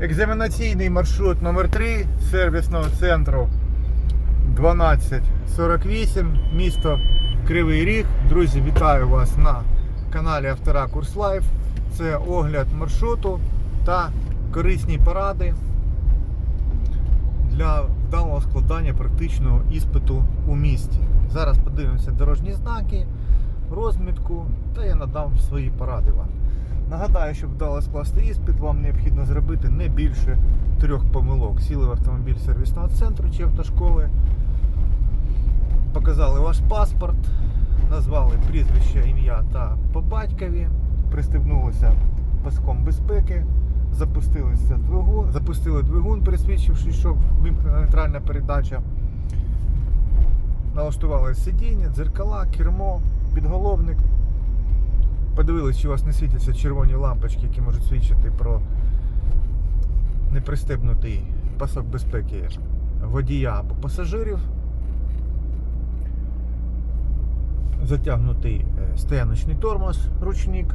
Екзаменаційний маршрут номер 3 сервісного центру 1248, місто Кривий Ріг. Друзі, вітаю вас на каналі Автора Курс Лайф. Це огляд маршруту та корисні поради для вдалого складання практичного іспиту у місті. Зараз подивимося дорожні знаки, розмітку та я надам свої поради вам. Нагадаю, щоб вдало скласти іспит, вам необхідно зробити не більше трьох помилок. Сіли в автомобіль сервісного центру чи автошколи, показали ваш паспорт, назвали прізвище, ім'я та по батькові, пристебнулися паском безпеки, запустилися двигун, запустили двигун, пересвідчивши, що вимкнена нейтральна передача. Налаштували сидіння, дзеркала, кермо, підголовник. Подивились, чи у вас не світяться червоні лампочки, які можуть свідчити про непристебнутий пасок безпеки водія або пасажирів. Затягнутий е, стояночний тормоз, ручник,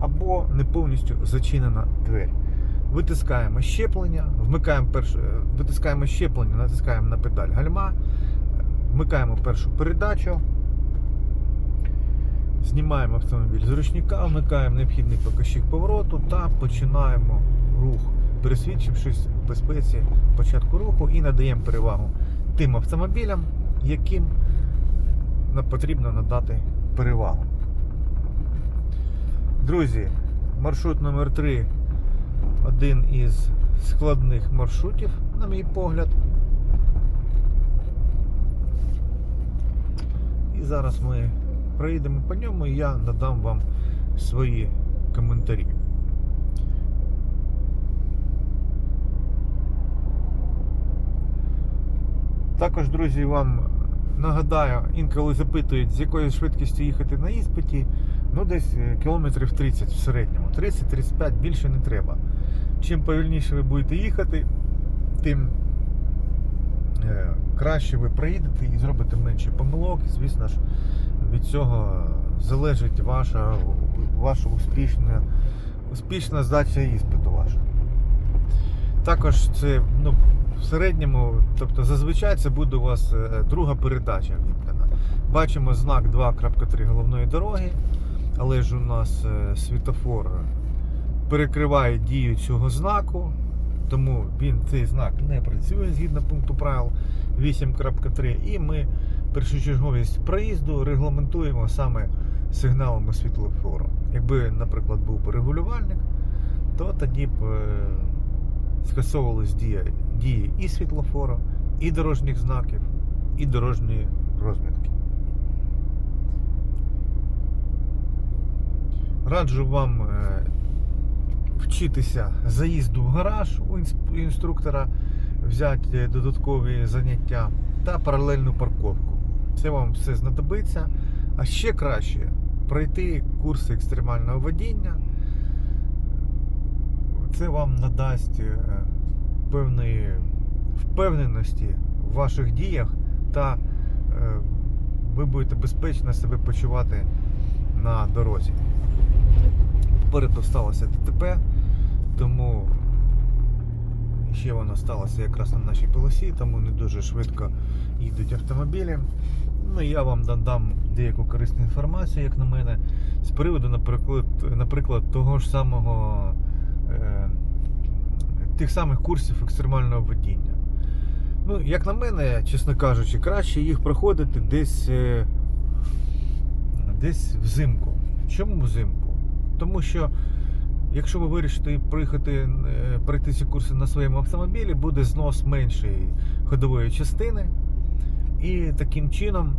або не повністю зачинена двері. Витискаємо щеплення, вмикаємо перше, е, витискаємо щеплення, натискаємо на педаль гальма, вмикаємо першу передачу. Знімаємо автомобіль з ручника, вмикаємо необхідний показчик повороту та починаємо рух, пересвідчившись в безпеці початку руху і надаємо перевагу тим автомобілям, яким нам потрібно надати перевагу. Друзі, маршрут номер 3 один із складних маршрутів, на мій погляд. І зараз ми проїдемо по ньому і я надам вам свої коментарі. Також, друзі, вам нагадаю, інколи запитують, з якою швидкістю їхати на іспиті. Ну, десь е, кілометрів 30 в середньому. 30-35 більше не треба. Чим повільніше ви будете їхати, тим е, краще ви проїдете і зробите менше помилок. Звісно ж, від цього залежить ваша, ваша успішна, успішна здача іспиту ваша. Також це ну, в середньому, тобто зазвичай це буде у вас е, друга передача вімкнена. Бачимо знак 2.3 головної дороги, але ж у нас е, світофор перекриває дію цього знаку, тому він цей знак не працює згідно пункту правил 8.3 і ми першочерговість проїзду регламентуємо саме сигналами світлофору. Якби, наприклад, був би регулювальник, то тоді б е, скасовувались дія, дії і світлофору, і дорожніх знаків, і дорожньої розмітки. Раджу вам е, вчитися заїзду в гараж у інструктора, взяти додаткові заняття та паралельну парковку. Це вам все знадобиться. А ще краще пройти курси екстремального водіння. Це вам надасть е, певної впевненості в ваших діях та е, ви будете безпечно себе почувати на дорозі. Попереду сталося ДТП, тому ще воно сталося якраз на нашій полосі, тому не дуже швидко їдуть автомобілі. Ну, я вам дам деяку корисну інформацію, як на мене, з приводу, наприклад, наприклад того ж самого е, тих самих курсів екстремального водіння. Ну, як на мене, чесно кажучи, краще їх проходити десь, е, десь взимку. Чому взимку? Тому що якщо ви вирішите приїхати, е, пройти ці курси на своєму автомобілі, буде знос меншої ходової частини. І таким чином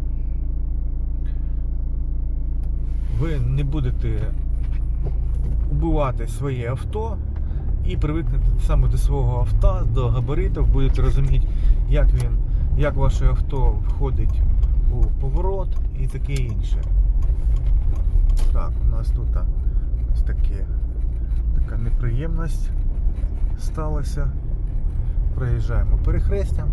ви не будете убивати своє авто і привикнете саме до свого авто, до габаритів, будете розуміти, як він, як ваше авто входить у поворот і таке інше. Так, у нас тут ось таке, така неприємність сталася. Проїжджаємо перехрестям.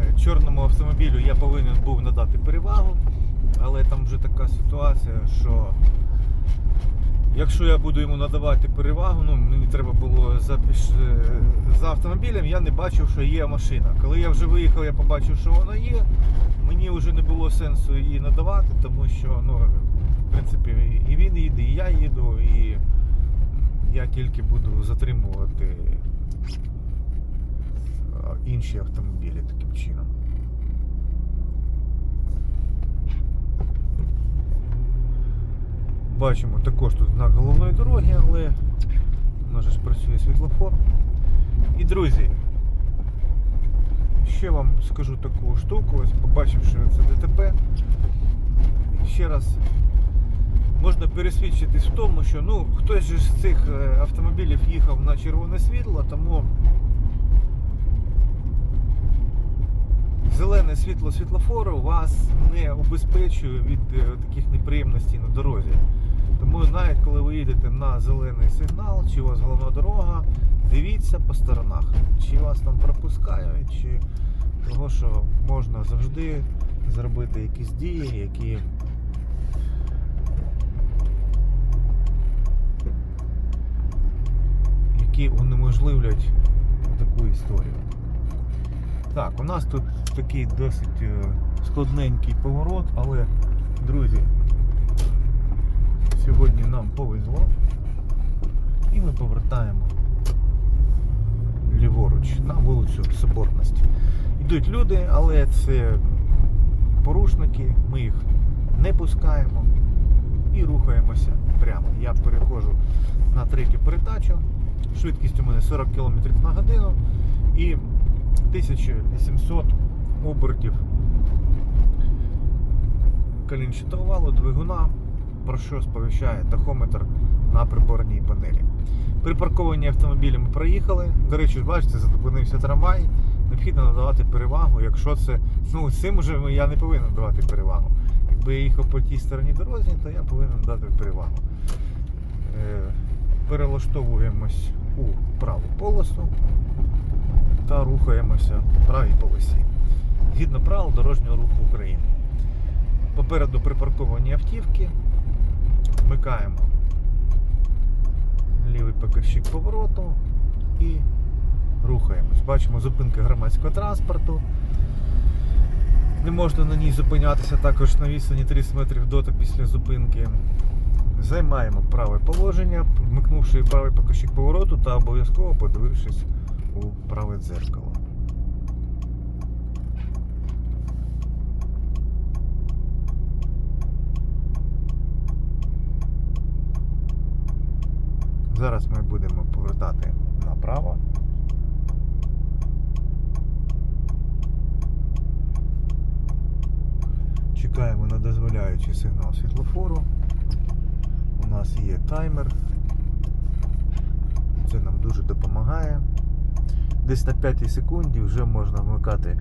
Е, Чорному автомобілю я повинен був надати перевагу, але там вже така ситуація, що якщо я буду йому надавати перевагу, ну мені треба було за, е, за автомобілем, я не бачив, що є машина. Коли я вже виїхав, я побачив, що вона є. Мені вже не було сенсу її надавати, тому що ну, в принципі і він їде, і я їду, і я тільки буду затримувати е, інші автомобілі таким чином. Бачимо також тут знак головної дороги, але у нас ж працює світлофор. І друзі, ще вам скажу таку штуку, ось побачивши це ДТП, ще раз можна пересвідчитись в тому, що ну, хтось з цих е, автомобілів їхав на червоне світло, тому зелене світло світлофору вас убезпечує від е, таких неприємностей на дорозі. Тому навіть коли ви їдете на зелений сигнал, чи у вас головна дорога, дивіться по сторонах, чи вас там пропускають, чи того, що можна завжди зробити якісь дії, які які унеможливлять таку історію. Так, у нас тут такий досить е, складненький поворот, але, друзі, сьогодні нам повезло і ми повертаємо ліворуч на вулицю Соборності. Йдуть люди, але це порушники, ми їх не пускаємо і рухаємося прямо. Я переходжу на третю передачу. Швидкість у мене 40 км на годину і 1800 обертів колінчатого валу двигуна, про що сповіщає тахометр на приборній панелі. Припарковані автомобілі ми проїхали. До речі, бачите, зупинився трамвай. Необхідно надавати перевагу, якщо це. Ну, цим уже я не повинен давати перевагу. Якби я їхав по тій стороні дорозі, то я повинен дати перевагу. Е, перелаштовуємось у праву полосу та рухаємося в правій полосі. Згідно правил дорожнього руху України. Попереду припарковані автівки. Вмикаємо лівий показчик повороту і рухаємось. Бачимо зупинки громадського транспорту. Не можна на ній зупинятися також на відстані 30 метрів до після зупинки. Займаємо праве положення, вмикнувши правий показчик повороту та обов'язково подивившись у праве дзеркало. Зараз ми будемо повертати направо. Чекаємо на дозволяючий сигнал світлофору. У нас є таймер. Це нам дуже допомагає. Десь на 5 секунді вже можна вмикати,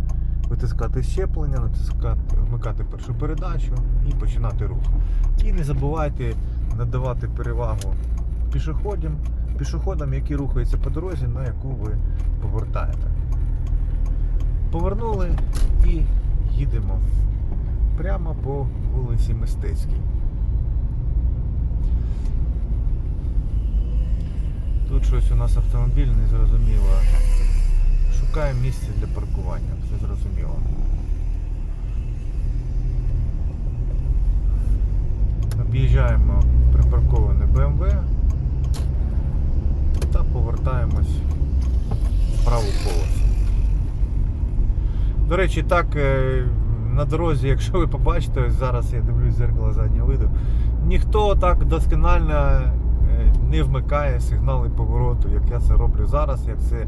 витискати щеплення, натискати, вмикати першу передачу і починати рух. І не забувайте надавати перевагу пішоходам, пішоходам, які рухаються по дорозі, на яку ви повертаєте. Повернули і їдемо прямо по вулиці Мистецькій. Тут щось у нас автомобіль не зрозуміло. Шукаємо місце для паркування, все зрозуміло. Об'їжджаємо припарковане та повертаємось в праву полосу. До речі, так е, на дорозі, якщо ви побачите, зараз я дивлюсь зеркало заднього виду, ніхто так досконально е, не вмикає сигнали повороту, як я це роблю зараз, як це е,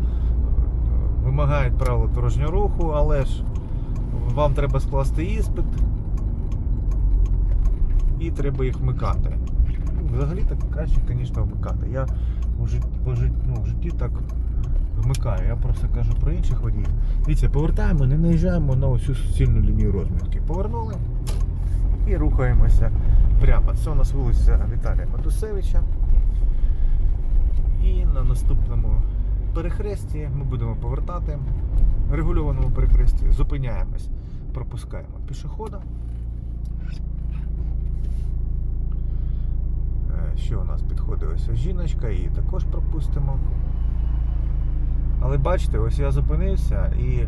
вимагають правила дорожнього руху, але ж вам треба скласти іспит і треба їх вмикати. Взагалі так краще, звісно, вмикати. Я житті, по жит- ну, в житті так вмикаю. Я просто кажу про інших водіїв. Дивіться, повертаємо, не наїжджаємо на ось суцільну лінію розмітки. Повернули і рухаємося прямо. Це у нас вулиця Віталія Матусевича. І на наступному перехресті ми будемо повертати. Регульованому перехресті зупиняємось, пропускаємо пішохода. Е, Ще у нас підходить ось жіночка, її також пропустимо. Але бачите, ось я зупинився і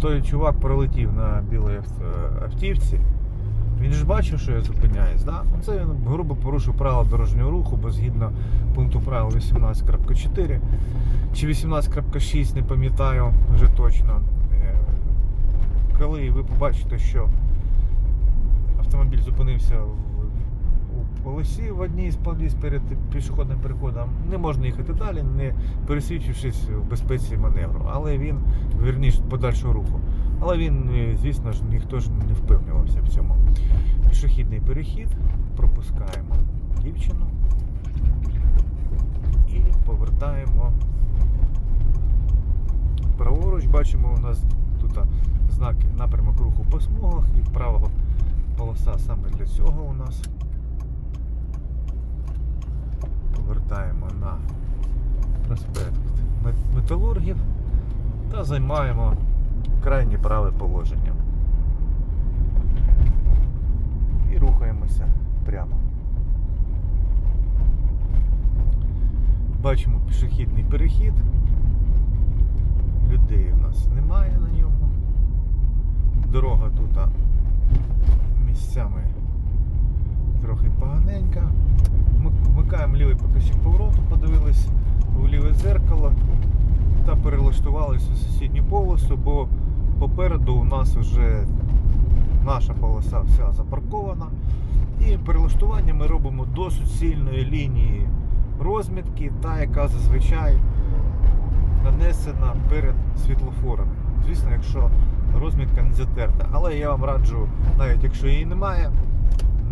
той чувак пролетів на білій автівці. Він ж бачив, що я зупиняюсь, да? Ну, Це він грубо порушив правила дорожнього руху, бо згідно пункту правил 18.4 чи 18.6, не пам'ятаю вже точно. Е, Коли ви побачите, що автомобіль зупинився в, полосі в одній з поліс перед пішохідним переходом, не можна їхати далі, не пересвідчившись в безпеці маневру. Але він, вірніше, подальшого руху. Але він, е, звісно ж, ніхто ж не впевнювався в цьому. Пішохідний перехід, пропускаємо дівчину і повертаємо праворуч. Бачимо, у нас тут знак напрямок руху по смугах і вправо полоса саме для цього у нас. Повертаємо на проспект Металургів та займаємо крайнє праве положення. І рухаємося прямо. Бачимо пішохідний перехід. Людей у нас немає на ньому. Дорога тут місцями трохи поганенька. Ми- Вмикаємо лівий показчик повороту, подивились у ліве зеркало та перелаштувалися у сусідню полосу, бо попереду у нас вже наша полоса вся запаркована. І перелаштування ми робимо до суцільної лінії розмітки, та яка зазвичай нанесена перед світлофором. Звісно, якщо розмітка не затерта. Але я вам раджу, навіть якщо її немає,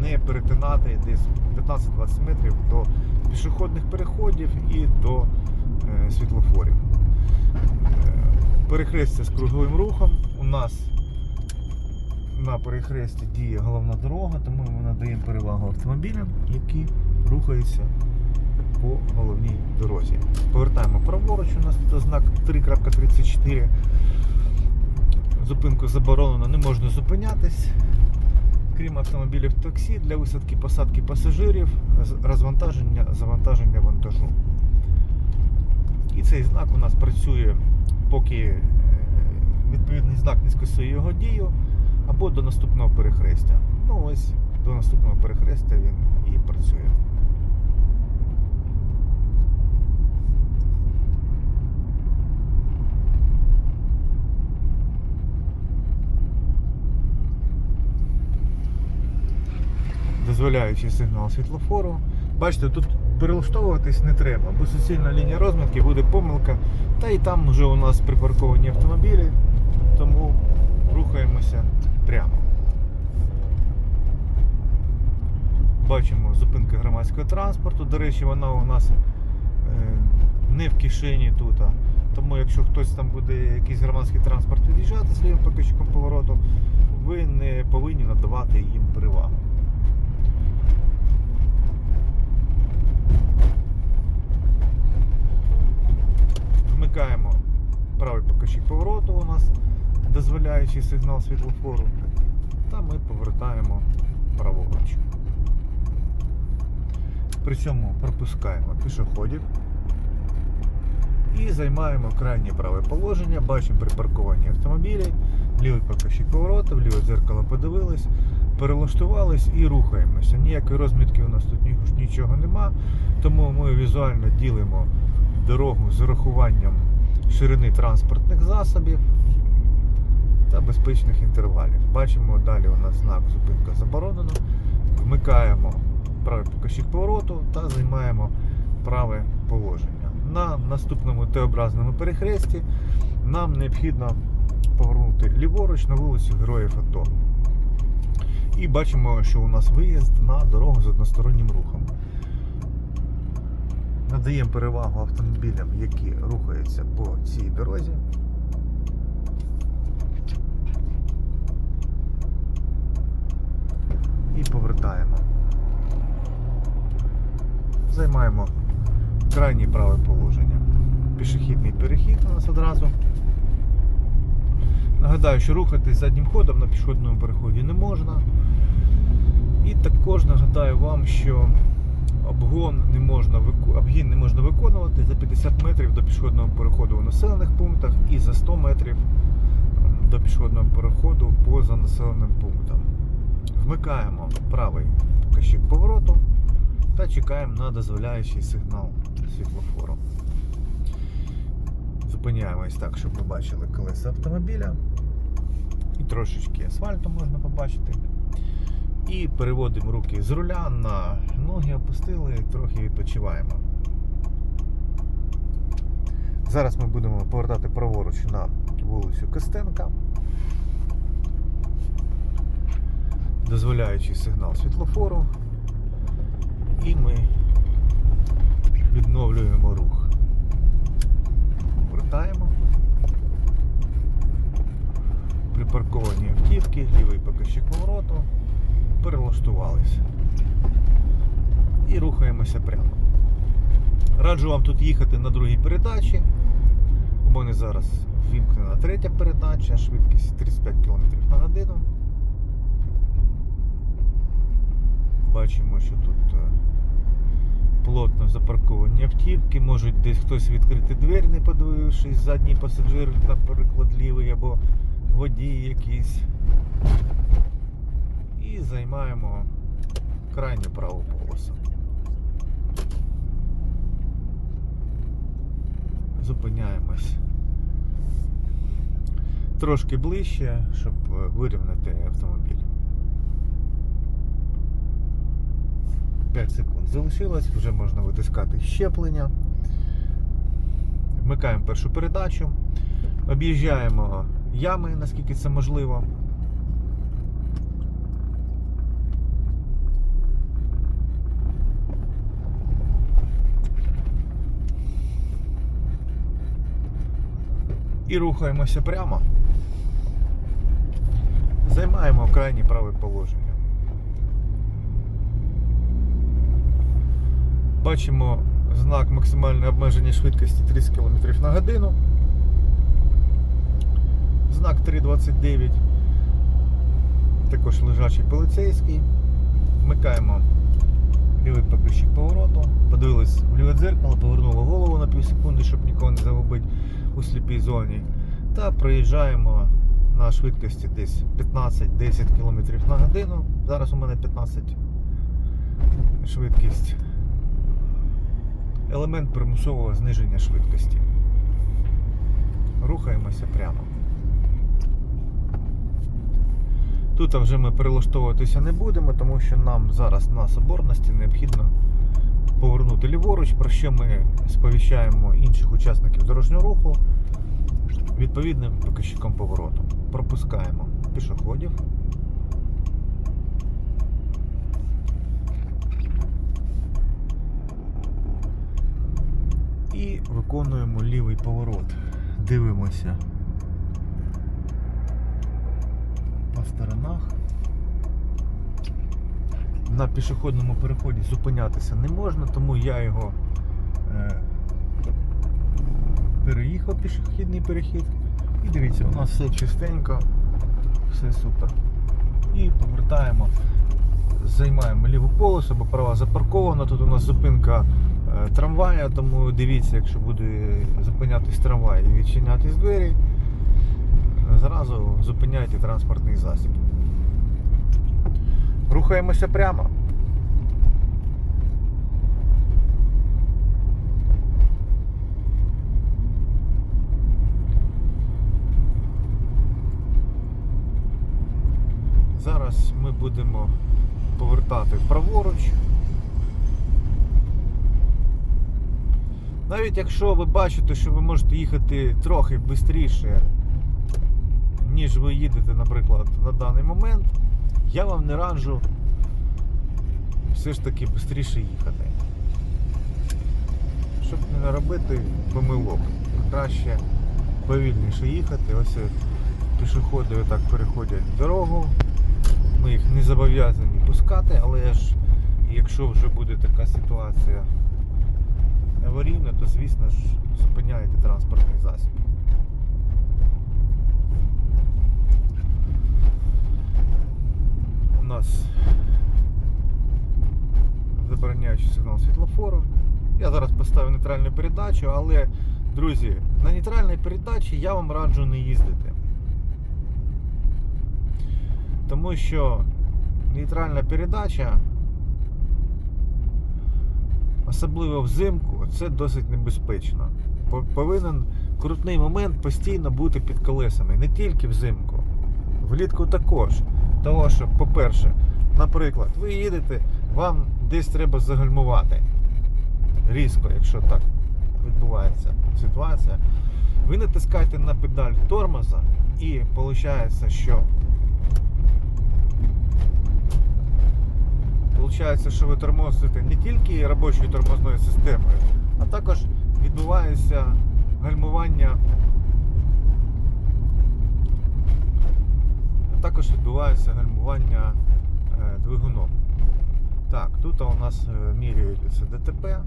не перетинати десь 15-20 метрів до пішохідних переходів і до е, світлофорів. Е, Перехрестя з круговим рухом. У нас на перехресті діє головна дорога, тому ми надаємо перевагу автомобілям, які рухаються по головній дорозі. Повертаємо праворуч, у нас тут знак 3.34. Зупинку заборонено, не можна зупинятись. Крім автомобілів таксі для висадки посадки пасажирів, розвантаження, завантаження вантажу. І цей знак у нас працює, поки е, відповідний знак не скасує його дію, або до наступного перехрестя. Ну ось до наступного перехрестя він і працює. Дозволяючи сигнал світлофору. Бачите, тут перелаштовуватись не треба, бо суцільна лінія розмітки буде помилка. Та і там вже у нас припарковані автомобілі, тому рухаємося прямо. Бачимо зупинка громадського транспорту. До речі, вона у нас е, не в кишені тут. Тому якщо хтось там буде якийсь громадський транспорт від'їжджати з лівим покажчиком повороту, ви не повинні надавати їм перевагу. Вмикаємо правий покажчик повороту у нас, дозволяючий сигнал світлофору, та ми повертаємо праворуч. При цьому пропускаємо пішоходів і займаємо крайнє праве положення. Бачимо припарковані автомобілі, лівий покажчик повороту, ліве дзеркало подивились, перелаштувались і рухаємося. Ніякої розмітки у нас тут нічого нема, тому ми візуально ділимо дорогу з урахуванням ширини транспортних засобів та безпечних інтервалів. Бачимо, далі у нас знак зупинка заборонено. Вмикаємо правий покажчик повороту та займаємо праве положення. На наступному Т-образному перехресті нам необхідно повернути ліворуч на вулицю Героїв АТО. І бачимо, що у нас виїзд на дорогу з одностороннім рухом. Надаємо перевагу автомобілям, які рухаються по цій дорозі. І повертаємо. Займаємо крайнє праве положення. Пішохідний перехід у нас одразу. Нагадаю, що рухатись заднім ходом на пішохідному переході не можна. І також нагадаю вам, що обгон не можна обгін не можна виконувати за 50 метрів до пішохідного переходу у населених пунктах і за 100 метрів ем, до пішохідного переходу поза населеним пунктом. Вмикаємо правий показчик повороту та чекаємо на дозволяючий сигнал світлофору. Зупиняємось так, щоб ви бачили колеса автомобіля. І трошечки асфальту можна побачити. І переводимо руки з руля на ноги, опустили, трохи відпочиваємо. Зараз ми будемо повертати праворуч на вулицю Костенка. Дозволяючий сигнал світлофору. І ми відновлюємо рух. Повертаємо. Припарковані автівки, лівий показчик повороту перелаштувалися. І рухаємося прямо. Раджу вам тут їхати на другій передачі. У мене зараз вімкнена третя передача, швидкість 35 км на годину. Бачимо, що тут е, плотно запарковані автівки, можуть десь хтось відкрити двері, не подивившись, задній пасажир, наприклад, лівий або водій якийсь і займаємо крайню праву полосу. Зупиняємось трошки ближче, щоб е, вирівняти автомобіль. 5 секунд залишилось, вже можна витискати щеплення. Вмикаємо першу передачу, об'їжджаємо ями, наскільки це можливо. І рухаємося прямо. Займаємо крайнє праве положення. Бачимо знак максимальне обмеження швидкості 30 км на годину. Знак 329. Також лежачий поліцейський. Вмикаємо лівий показчик повороту. Подивились в ліве дзеркало, повернули голову на пів секунди, щоб нікого не загубити у сліпій зоні. Та проїжджаємо на швидкості десь 15-10 км на годину. Зараз у мене 15 швидкість. Елемент примусового зниження швидкості. Рухаємося прямо. Тут вже ми перелаштовуватися не будемо, тому що нам зараз на соборності необхідно повернути ліворуч, про що ми сповіщаємо інших учасників дорожнього руху відповідним показчиком повороту. Пропускаємо пішоходів. І виконуємо лівий поворот. Дивимося по сторонах. На пішохідному переході зупинятися не можна, тому я його е, переїхав пішохідний перехід. І дивіться, у нас все чистенько, все супер. І повертаємо, займаємо ліву полосу, бо права запаркована. Тут у нас зупинка е, трамвая, тому дивіться, якщо буде зупинятись трамвай і відчинятись двері, зразу зупиняйте транспортний засіб. Рухаємося прямо. Зараз ми будемо повертати праворуч. Навіть якщо ви бачите, що ви можете їхати трохи швидше, ніж ви їдете, наприклад, на даний момент, я вам не раджу все ж таки швидше їхати. Щоб не наробити помилок. Краще повільніше їхати. Ось пішоходи отак переходять дорогу. Ми їх не зобов'язані пускати, але ж якщо вже буде така ситуація аварійна, то звісно ж зупиняєте транспортний засіб. У нас забороняючий сигнал світлофору. Я зараз поставив нейтральну передачу, але, друзі, на нейтральній передачі я вам раджу не їздити. Тому що нейтральна передача, особливо взимку, це досить небезпечно. По- Повинен крутний момент постійно бути під колесами, не тільки взимку, влітку також. Того, що, по-перше, наприклад, ви їдете, вам десь треба загальмувати різко, якщо так відбувається ситуація. Ви натискаєте на педаль тормоза і виходить, що Получається, що ви тормозите не тільки робочою тормозною системою, а також відбувається гальмування. А також відбувається гальмування е, двигуном. Так, тут у нас е, міряють це ДТП.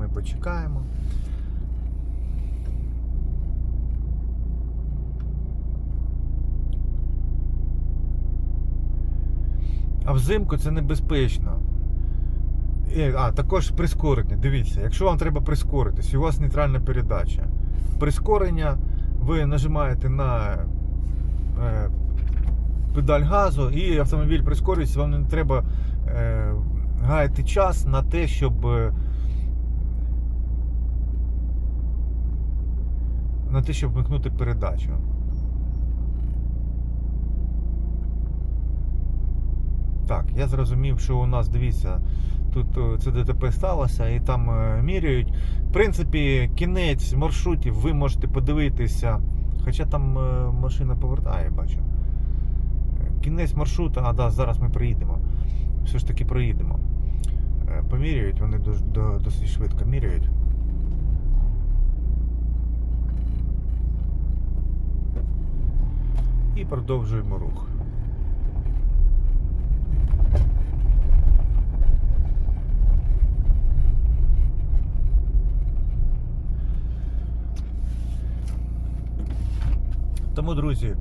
Ми почекаємо. А взимку це небезпечно. І, а, також прискорення. Дивіться, якщо вам треба прискоритись, у вас нейтральна передача. Прискорення ви нажимаєте на е, педаль газу і автомобіль прискорюється, вам не треба е, гаяти час на те, щоб. е, На те, щоб вмикнути передачу. Так, я зрозумів, що у нас, дивіться, тут е, це ДТП сталося і там е, міряють. В принципі, кінець маршрутів ви можете подивитися. Хоча там машина повертає, бачу. Кінець маршрута, а да, зараз ми приїдемо. Все ж таки проїдемо. Е, Поміряють, вони досить швидко міряють. І продовжуємо рух. Тому, друзі,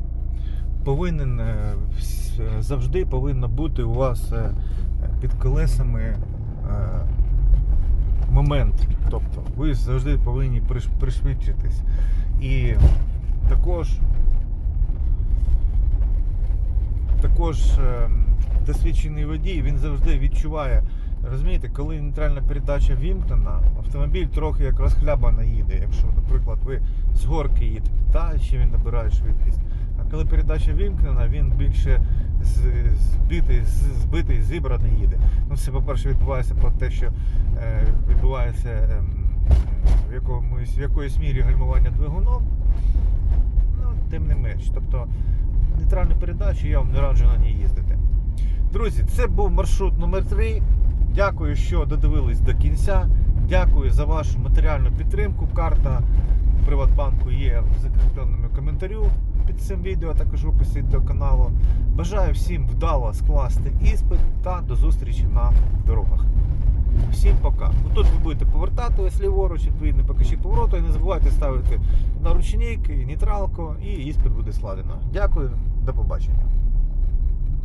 повинен е, завжди повинно бути у вас е, під колесами е, момент. Тобто ви завжди повинні пришвидшитись. І також також досвідчений водій він завжди відчуває. Розумієте, коли нейтральна передача вімкнена, автомобіль трохи як розхлябано їде. Якщо, наприклад, ви з горки їдете, та ще він набирає швидкість. Коли передача вімкнена, він більше збитий, збитий, зібраний їде. Ну, це, по-перше, відбувається про те, що е, відбувається ем, в, якомусь, в якоїсь мірі гальмування двигуном. Ну, тим не менш. Тобто нейтральну передачу я вам не раджу на ній їздити. Друзі, це був маршрут номер 3 Дякую, що додивились до кінця. Дякую за вашу матеріальну підтримку. Карта Приватбанку є в закріпленому коментарю під цим відео, а також в описі до каналу. Бажаю всім вдало скласти іспит та до зустрічі на дорогах. Всім пока. Тут ви будете повертати ось ліворуч, відповідно покажіть повороту і не забувайте ставити наручник, нейтралку і іспит буде складено. Дякую, до побачення.